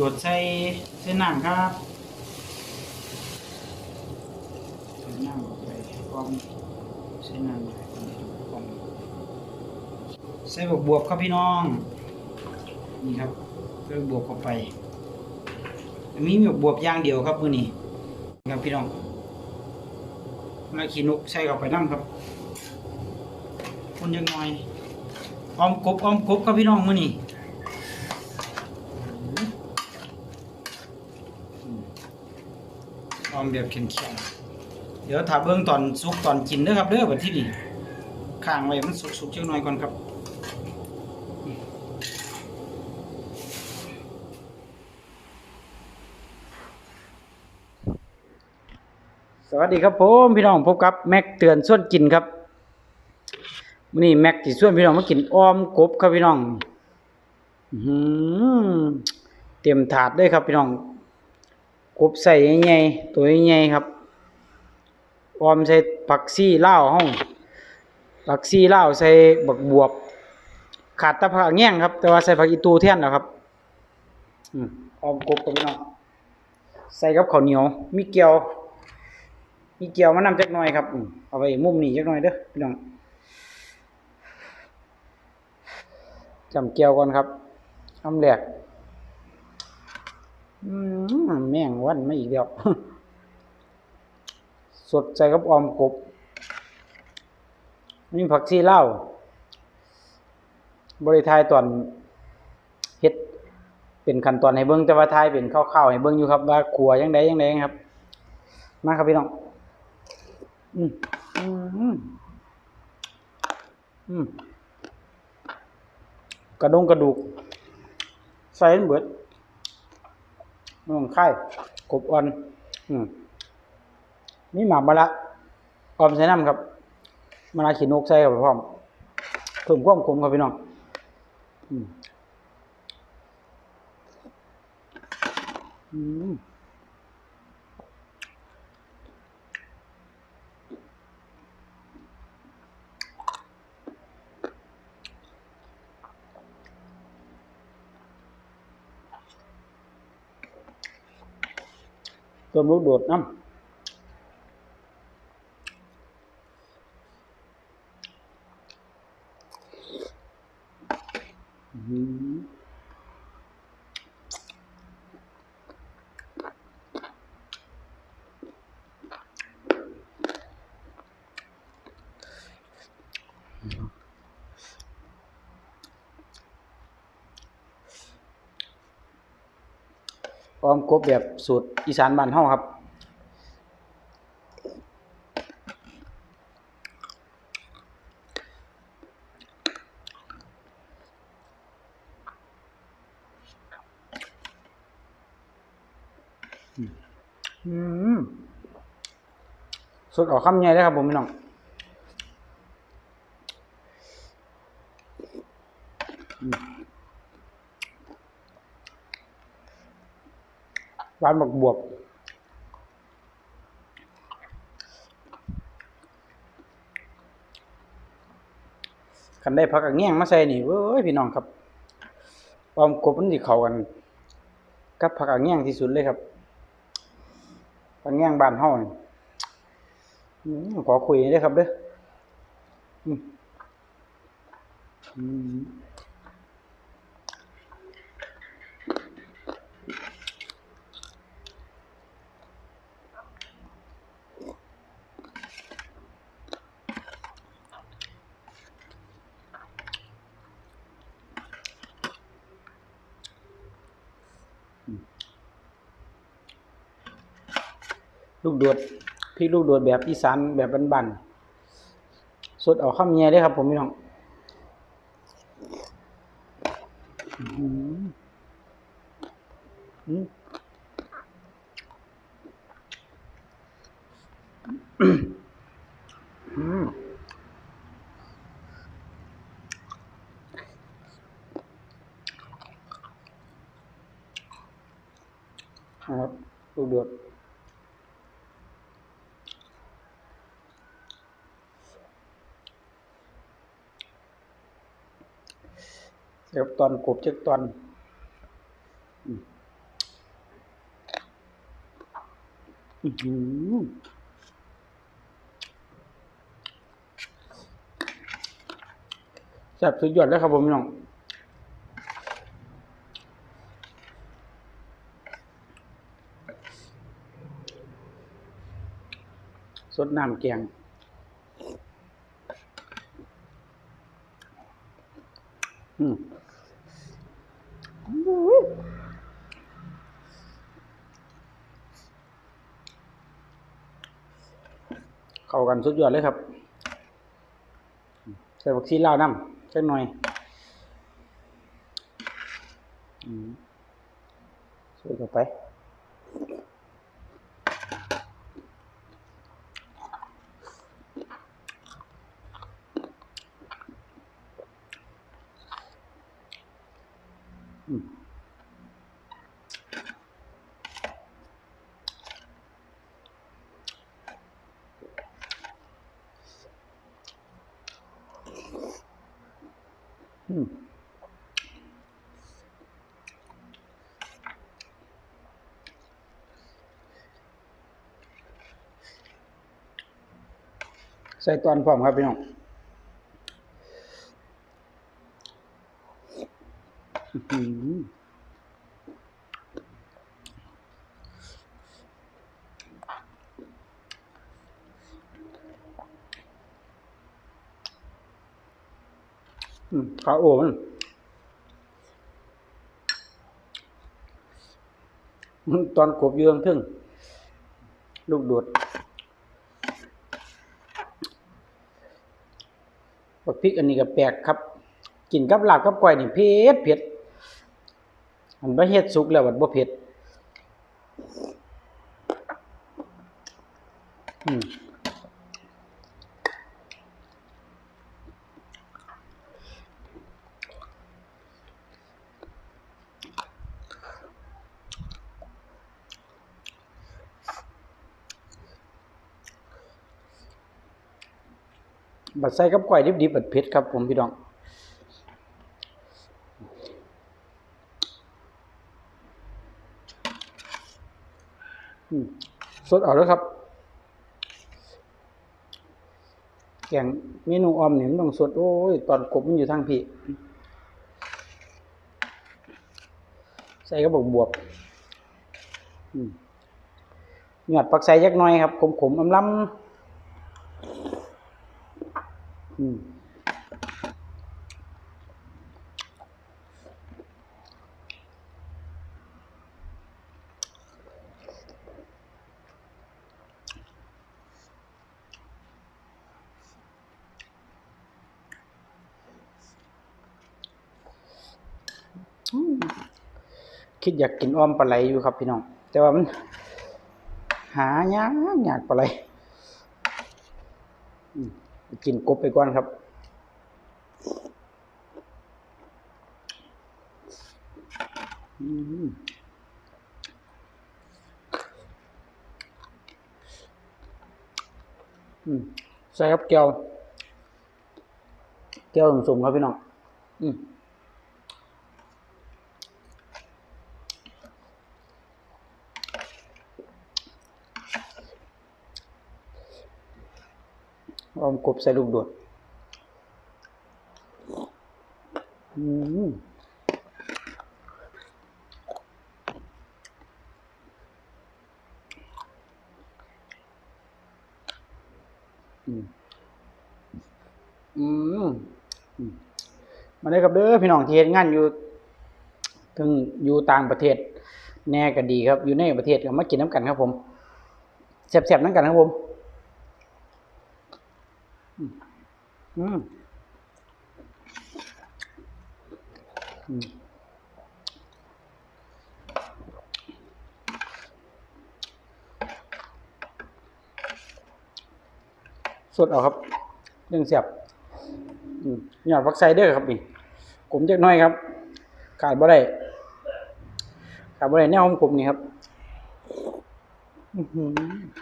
โดดใส่ใส่น้ำครับใส่น้ำลงไปกองใส่น้ำลงไปกองใส่บวบบวบครับพี่น้อง นี่ครับใส่บวบเข้าไปมีบวบบวบอย่างเดียวครับมือนี้ครับพี่น้องแล้วขี้นกใส่เข้าไปน้ำครับคนยังน้อยออมกบออมกบครับพี่น้องมือนี้ อมแบบเข็มๆเดี๋ยวถ้าเบิ่งตอนสุกตอนกินเด้อครับเด้อบัดที่นี่ข้างไว้มันสุกๆจักหน่อยก่อนครับสวัสดีครับผมพี่น้องพบกับแม็กเตือนส่วนกินครับมื้อนี้แม็กสิส่วนพี่น้องมากินอ้อมกบครับพี่น้องอื้อหือเต็มถาดเลยครับพี่น้อง กบใส่ใหญ่ๆตัวใหญ่ๆครับอ้อมใส่ผักซี่ลาวเฮาผักซี่ลาใส่บักบวบ ขาดตะผักแง่งครับ แต่ว่าใส่ผักอีตูแท่นแล้วครับอืมอ้อมกบครับพี่น้องใส่กับข้าวเหนียว มีเกี๊ยว มีเกี๊ยวมานำจักหน่อยครับอเอาไว้มุมนี้จักหน่อยเด้อพี่น้องจำเกี๊ยวก่อนครับคำแรก แม่งวันไมาอีกแล้วสดใจกับออมกบนี่ผักชีเล่า บริทายตอนเฮ็ด เป็นขั้นตอนให้เบิ่งแต่ว่าทายเป็นคร่าวๆให้เบิ่งอยู่ครับ ว่าครัวยังไดยังไดครับ มาครับพี่น้อง อืมอืมอืมกระดงกระดูก ใส่เบิด น้องไข่กบอ่อน อืมนี่หมากมาละออมใส่น้ำครับมาละขีนกใส่ครับพร้อมเพิ่มความขมครับพี่น้องอืมอืม ติมลูกโดดน้ำอื้อหือ ออมกบแบบสูตรอีสานบ้านเฮาครับ อืมสดออกคำใหญ่เลยครับผมพี่น้อง หวานบักบวบคันได้ผักกระเงี้ยงมาใส่นี่เว้ยพี่น้องครับออมกบมันสิเข้ากัน กับผักกระเงี้ยงที่สุดเลยครับผักแง่งบ้านเฮานี่อืมขอคุยได้ครับเด้อ ลูกโดดพริกลูกโดดแบบอีสานแบบบ้านๆสดเอาข้ามแย่ได้ครับ ผมพี่น้องอือหืออืมอืมครับลูกดดเดี๋ จักตอนกบเจ็ดตอนแซ่บสุดยอดแล้วครับผมน้องสดน้ำแกง เข้ากันสุดยอดเลยครับ ใส่บักซีลาวน้ำสักหน่อยอืมใส่เข้าไป ใส่ตอนพร้อมครับพี่น้องอืม ขาโอ้มันมันตอนกบเยืองทึ่ง ลูกโดดบักพริกอันนี้ก็แปลกครับ กินกับลาบกับก้อยนี่เผ็ดเผ็ดอันบ่เฮ็ดสุกแล้วมันบ่เผ็ดอืม บัดใส่กับก้อยดิบๆบัดเผ็ดครับผมพี่น้องสดเอาแล้วครับ แกงเมนูออมเนี่ยมันต้องสด โอ้ย ตอนกบมันอยู่ทางพี่ใส่กระบอกบวบหยอดปักใส่ยักหน่อยครับ ขมๆอำล้ำ อืมคิดอยากกินอ้อมปลาไหลอยู่ครับพี่น้อง แต่ว่ามัน หายากยากปลาไหล กินกบไปก่อนครับใส่ครับแก้วแก้วสุ่มครับพี่น้อง อืม อมกบใส่ลูกโดดอืมอืมอืมอืมมาเลยครับเด้อพี่น้องที่เฮ็ดงานอยู่ถึงอยู่ต่างประเทศ แน่ก็ดีครับ อยู่ในประเทศก็มากินน้ำกันครับผมแซ่บๆน้ำกันครับผม อืมอืมสดเอาครับเรื่องเสียบหยอดฟักไซเดอร์ครับนี่กลมจักน้อยครับ ขาดบ่ได้ขาดบ่ได้แนวของผมนี่ครับ อื้อ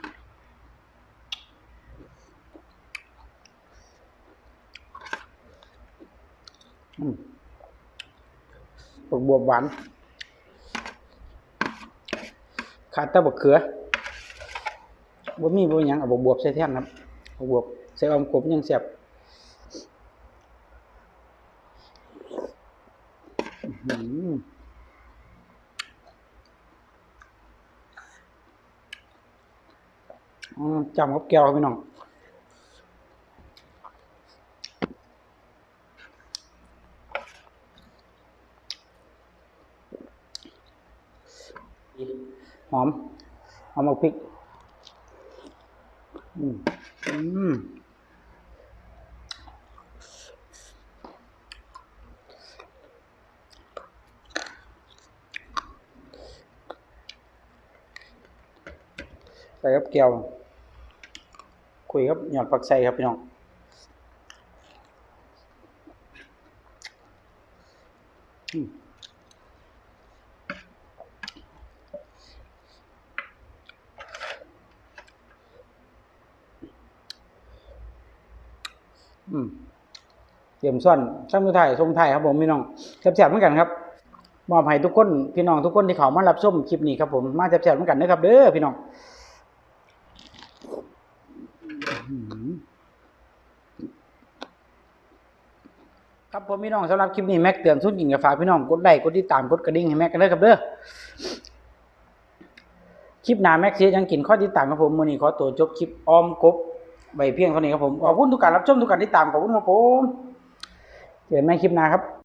หืออืมบักบวบหวาน ขาดต่บักเขือบ่มีบ่ยังเอาบวบๆใส่แท่นครับเอาบวบใส่อมกบยังแซ่บจำกับแก้วพี่น้อง ห อมหอมเอาพริกอืมอืมใส่กับแก้วคุยครับหยอดผักใส่ครับพี่น้อง อืม อืมเตรียมซ่อนช่างมือไทยทรงไทยครับผมพี่น้องแซ่บๆเหมือนกันครับมอบให้ทุกคนพี่น้องทุกคนที่เขามารับชมคลิปนี้ครับผมมาแซ่บๆเหมือนกันนะครับ เด้อพี่น้องครับผมพี่น้องสำหรับคลิปนี้แม็กเตือนสุดหญิงกับฝากพี่น้องกดไลค์กดติดตามกดกระดิ่งให้แม็กกันเลยครับเด้อคลิปหน้าแม็กซียังกินข้อติดตามครับผมมือนี้ขอตัวจบคลิปออมกบ ใบเพียงเท่านี้ครับผม ขอบคุณทุกการรับชมทุกการติดตามขอบคุณครับผม เจอกันใหม่คลิปหน้าครับ